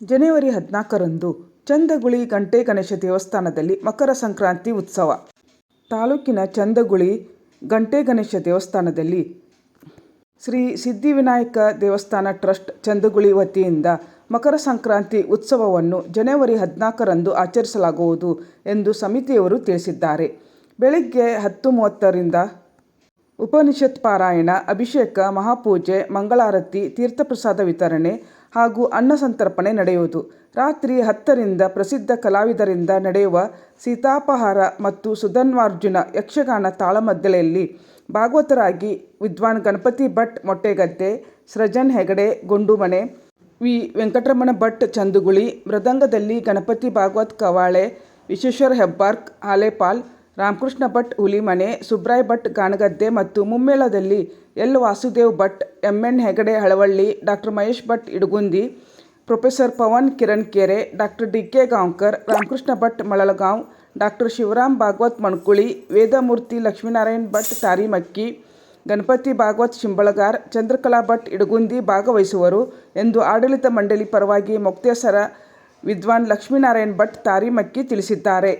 ಜನವರಿ ಹದಿನಾಲ್ಕರಂದು ಚಂದಗುಳಿ ಗಂಟೆ ಗಣೇಶ ದೇವಸ್ಥಾನದಲ್ಲಿ ಮಕರ ಸಂಕ್ರಾಂತಿ ಉತ್ಸವ. ತಾಲೂಕಿನ ಚಂದಗುಳಿ ಗಂಟೆ ಗಣೇಶ ದೇವಸ್ಥಾನದಲ್ಲಿ ಶ್ರೀ ಸಿದ್ಧಿವಿನಾಯಕ ದೇವಸ್ಥಾನ ಟ್ರಸ್ಟ್ ಚಂದಗುಳಿ ವತಿಯಿಂದ ಮಕರ ಸಂಕ್ರಾಂತಿ ಉತ್ಸವವನ್ನು ಜನವರಿ ಹದಿನಾಲ್ಕರಂದು ಆಚರಿಸಲಾಗುವುದು ಎಂದು ಸಮಿತಿಯವರು ತಿಳಿಸಿದ್ದಾರೆ. ಬೆಳಗ್ಗೆ ಹತ್ತು ಮೂವತ್ತರಿಂದ ಉಪನಿಷತ್ ಪಾರಾಯಣ, ಅಭಿಷೇಕ, ಮಹಾಪೂಜೆ, ಮಂಗಳಾರತಿ, ತೀರ್ಥಪ್ರಸಾದ ವಿತರಣೆ ಹಾಗೂ ಅನ್ನಸಂತರ್ಪಣೆ ನಡೆಯುವುದು. ರಾತ್ರಿ ಹತ್ತರಿಂದ ಪ್ರಸಿದ್ಧ ಕಲಾವಿದರಿಂದ ನಡೆಯುವ ಸೀತಾಪಹಾರ ಮತ್ತು ಸುಧನ್ವಾರ್ಜುನ ಯಕ್ಷಗಾನ ತಾಳಮದ್ದಳೆಯಲ್ಲಿ ಭಾಗವತರಾಗಿ ವಿದ್ವಾನ್ ಗಣಪತಿ ಭಟ್ ಮೊಟ್ಟೆಗದ್ದೆ, ಸೃಜನ್ ಹೆಗಡೆ ಗುಂಡುಮನೆ ವಿ. ವೆಂಕಟರಮಣ ಭಟ್ ಚಂದುಗುಳಿ, ಮೃದಂಗದಲ್ಲಿ ಗಣಪತಿ ಭಾಗವತ್ ಕವಾಳೆ, ವಿಶ್ವೇಶ್ವರ ಹೆಬ್ಬಾರ್ಕ್, ಹಾಲೇಪಾಲ್ ರಾಮಕೃಷ್ಣ ಭಟ್, ಹುಲಿಮನೆ, ಸುಬ್ರಾಯ್ ಭಟ್ ಗಾಣಗದ್ದೆ ಮತ್ತು ಮುಮ್ಮೇಳದಲ್ಲಿ L. Vasudev Bhat M Hegde, Halavalli doctor Mahesh Bhat, Idagundi, professor Pavan Kiran ಕೆರೆ doctor D. K. Gaonkar, Ramakrishna Bhat, Malalgaon doctor Shivaram Bhagwat Mankuli, Vedamurthy Lakshminarayan Bhat, Tarimakki, Ganapati Bhagwat Shimbalagar, Chandrakala Bhat, Idagundi ಭಾಗವಹಿಸುವರು ಎಂದು ಆಡಳಿತ ಮಂಡಳಿ ಪರವಾಗಿ ಮೊಕ್ತೇಸರ ವಿದ್ವಾನ್ ಲಕ್ಷ್ಮೀನಾರಾಯಣ್ ಭಟ್, ತಾರಿಮಕ್ಕಿ ತಿಳಿಸಿದ್ದಾರೆ.